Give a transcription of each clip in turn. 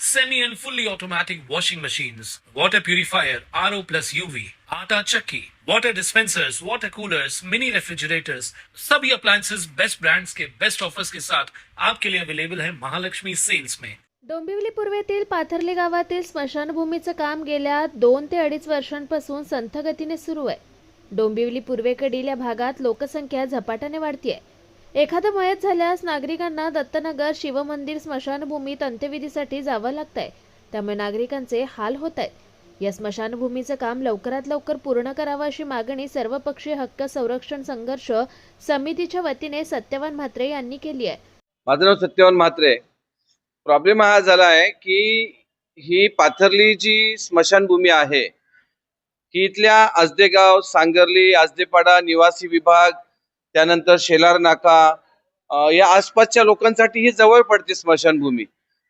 semi and fully automatic washing machines, water purifier, RO plus UV, आटा चक्की, water dispensers, water coolers, mini refrigerators, सभी appliances best brands के best offers के साथ आपके लिए अवेलेबल है महालक्ष्मी सेल्स में डोंबिवली पूर्वेतील पाथर्ली गावातील स्मशानभूमीचं काम गेल्या दोन ते अडीच वर्षांपासून संथगतीने सुरू आहे. डोंबिवली पूर्वेकडील या भागात लोकसंख्या झपाट्याने वाढतीये. एखादं मयत झाल्यास नागरिकांना दत्तनगर शिवमंदिर स्मशानभूमीत अंत्यविधीसाठी जावं लागतंय. त्यामुळे नागरिकांचे हाल होत आहेत या स्मशानभूमीचं काम लवकरात लवकर पूर्ण करावं अशी मागणी सर्वपक्षीय हक्क संरक्षण संघर्ष समितीच्या वतीने सत्यवान म्हात्रे यांनी केली आहे. माझं नाव सत्यवान म्हात्रे प्रॉब्लेम हा झाला आहे की ही पाथरली जी स्मशानभूमी आहे ही इथल्या आजदेगाव सांगर्ली आजदेपाडा निवासी विभाग त्यानंतर शेलार नाका या आसपासच्या लोकांसाठी ही जवळ पडते स्मशानभूमी.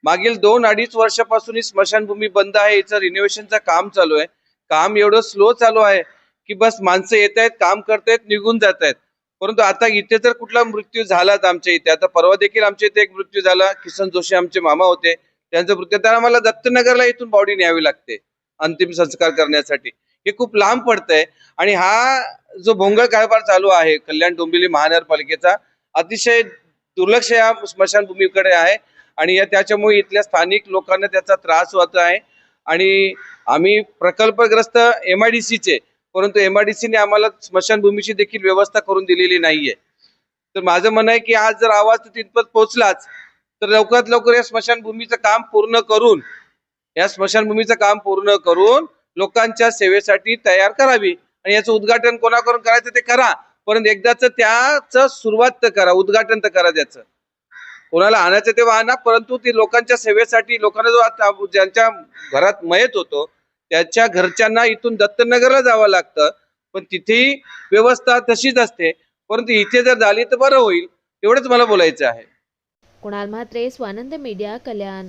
मागील दोन अडीच वर्षापासून ही स्मशानभूमी बंद आहे. याचं रिनोव्हेशनचं काम चालू आहे. काम एवढं स्लो चालू आहे की बस माणसं येत आहेत काम करतायत निघून जात आहेत परंतु आता इथे जर कुठला मृत्यू झालाच आमच्या इथे आता परवा देखील आमच्या इथे एक मृत्यू झाला. किसन जोशी आमचे मामा होते. त्यांचा मृत्यू तर आम्हाला दत्तनगरला इथून बॉडी न्यावी लागते. अंतिम संस्कार करण्यासाठी. हे खूप लांब पडतंय. आणि हा जो भोंगळ कारभार चालू आहे कल्याण डोंबिवली महानगरपालिकेचा अतिशय दुर्लक्ष या स्मशानभूमीकडे आहे आणि या त्याच्यामुळे इथल्या स्थानिक लोकांना त्याचा त्रास होत आहे. आणि आम्ही प्रकल्पग्रस्त एम आय डी सीचे परंतु एम आय डी सीने आम्हाला स्मशानभूमीची देखील व्यवस्था करून दिलेली नाहीये. तर माझं म्हणणं आहे की आज जर आवाज तिथपर्यंत पोहोचलाच तर लवकरात लवकर या स्मशानभूमीचं काम पूर्ण करून या स्मशानभूमीचं काम पूर्ण करून लोकांच्या सेवेसाठी तयार करावी. आणि याचं उद्घाटन कोणाकडून करायचं ते करा. परंतु एकदाच त्याच सुरुवात तर करा उद्घाटन तर करा त्याचं. कोणाला आणायचं ते आणा परंतु ती लोकांच्या सेवेसाठी लोकांना जो आता ज्यांच्या घरात मयत होतो त्याच्या घरच्यांना इथून दत्तनगरला जावं लागतं. पण तिथेही व्यवस्था तशीच असते. परंतु इथे जर झाली तर बरं होईल. एवढंच मला बोलायचं आहे. कुणाल म्हात्रे स्वानंद मीडिया कल्याण.